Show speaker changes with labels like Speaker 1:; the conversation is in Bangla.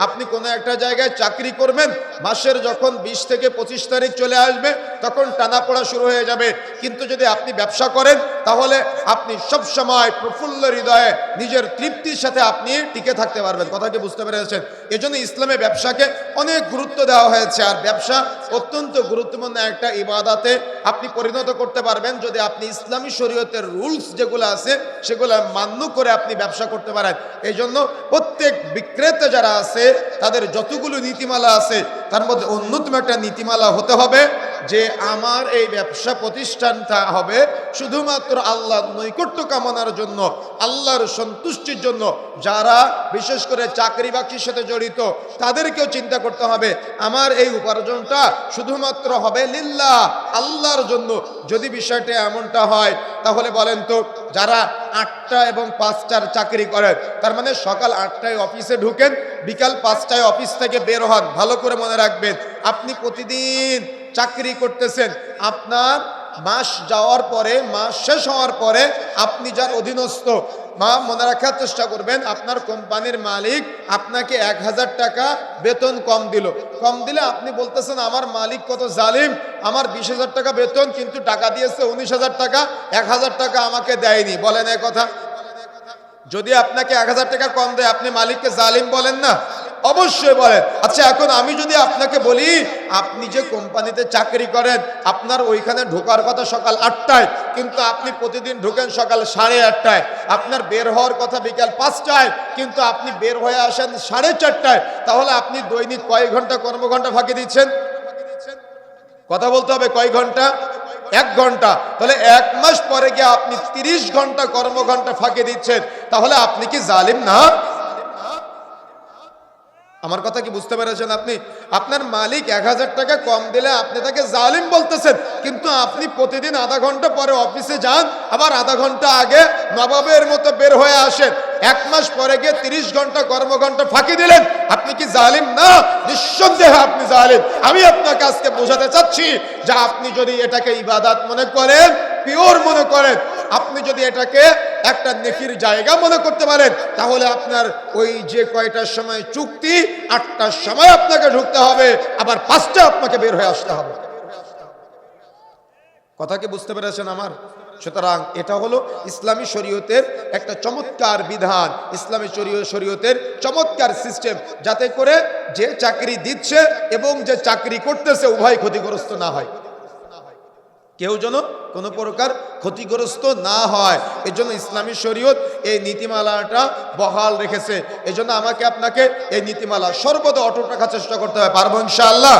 Speaker 1: আপনি কোনো একটা জায়গায় চাকরি করবেন, মাসের যখন বিশ থেকে পঁচিশ তারিখ চলে আসবে, তখন টানা পড়া শুরু হয়ে যাবে। কিন্তু যদি আপনি ব্যবসা করেন, তাহলে আপনি সব সময় প্রফুল্ল হৃদয়ে নিজের তৃপ্তির সাথে আপনি টিকে থাকতে পারবেন। কথা কি বুঝতে পেরেছেন। এজন্য ইসলামে ব্যবসাকে অনেক গুরুত্ব দেওয়া হয়েছে, আর ব্যবসা অত্যন্ত গুরুত্বপূর্ণ একটা ইবাদাতে আপনি পরিণত করতে পারবেন। যদি আপনি ইসলামী শরীয়তের রুলস যেগুলো আছে, সেগুলো মান্য করে আপনি ব্যবসা করতে পারেন। এই জন্য প্রত্যেক বিক্রেতা যারা আছে, তাদের যতগুলো নীতিমালা আছে, তার মধ্যে অন্যতম একটা নীতিমালা হতে হবে। যে আমার এই ব্যবসা প্রতিষ্ঠানটা হবে শুধুমাত্র আল্লাহর নৈকট্য কামনার জন্য, আল্লাহর সন্তুষ্টির জন্য। যারা বিশেষ করে চাকরি বাকরির সাথে জড়িত, তাদেরকেও চিন্তা করতে হবে, আমার এই উপার্জনটা শুধুমাত্র হবে লিল্লাহ, আল্লাহর জন্য। যদি বিষয়টা এমনটা হয়, তাহলে বলেন তো, যারা আটটা এবং পাঁচটার চাকরি করেন। তার মানে সকাল আটটায় অফিসে ঢুকেন, বিকাল পাঁচটায় অফিস থেকে বের হন। ভালো করে মনে রাখবেন, আপনি প্রতিদিন চাকরি করতেছেন। আপনার মাস যাওয়ার পরে, মাস শেষ হওয়ার পরে আপনি যার অধীনস্থ, মা মনে রাখার চেষ্টা করবেন, আপনার কোম্পানির মালিক আপনাকে এক হাজার টাকা বেতন কম দিল। কম দিলে আপনি বলতেছেন, আমার মালিক কত জালিম, আমার বিশ হাজার টাকা বেতন, কিন্তু টাকা দিয়েছে উনিশ হাজার টাকা, এক হাজার টাকা আমাকে দেয়নি। বলেন এই কথা যদি আপনাকে এক হাজার টাকা কম দেয়, আপনি মালিককে জালিম বলেন না? অবশ্যই বলেন। আচ্ছা এখন আমি যদি আপনাকে বলি, আপনি যে কোম্পানিতে চাকরি করেন, আপনার ওইখানে ঢোকার কথা সকাল আটটায়, কিন্তু আপনি প্রতিদিন ঢোকেন সকাল সাড়ে আটটায়। আপনার বের হওয়ার কথা বিকাল পাঁচটায়, কিন্তু আপনি বের হয়ে আসেন সাড়ে চারটায়। তাহলে আপনি দৈনিক কয় ঘণ্টা কর্মঘন্টা ফাঁকি দিচ্ছেন? কথা বলতে হবে কয় ঘণ্টা? এক ঘণ্টা। তাহলে এক মাস পরে গিয়ে আপনি তিরিশ ঘণ্টা কর্মঘন্টা ফাঁকি দিচ্ছেন। তাহলে আপনি কি জালিম না? আমার কথা কি বুঝতে পেরেছেন আপনি? আপনার মালিক এক হাজার টাকা কম দিলে আপনি তাকে জালিম বলতেছেন, কিন্তু আপনি প্রতিদিন আধা ঘণ্টা পরে অফিসে যান, আবার আধা ঘণ্টা আগে নবাবের মতো বের হয়ে আসেন। এক মাস পরে গিয়ে তিরিশ ঘণ্টা কর্মঘন্টা ফাঁকি দিলেন। আপনি কি জালিম? না, নিঃসন্দেহে আপনি জালিম। আমি আপনাকে আজকে বোঝাতে চাচ্ছি যে আপনি যদি এটাকে ইবাদাত মনে করেন, পিওর মনে করেন আপনি যদি এটাকে একটা নেকির জায়গা মনে করতে পারেন, তাহলে আপনার ওই যে কয়টার সময় চুক্তি, আটটার সময় আপনাকে ঢুকতে হবে, আবার পাঁচটা আপনাকে বের হয়ে আসতে হবে। কথা কি বুঝতে পেরেছেন আমার? সুতরাং এটা হলো ইসলামী শরীয়তের একটা চমৎকার বিধান, ইসলামী শরীয় শরীয়তের চমৎকার সিস্টেম যাতে করে যে চাকরি দিচ্ছে এবং যে চাকরি করতেছে উভয় ক্ষতিগ্রস্ত না হয়। কেউ যেন কোনো প্রকার ক্ষতিগ্রস্ত না হয়। এজন্য ইসলামী শরীয়ত এই নীতিমালাটা বহাল রেখেছে। এজন্য আমাকে আপনাকে এই নীতিমালা সর্বদা অটুট রাখার চেষ্টা করতে হবে। পারব ইনশাআল্লাহ?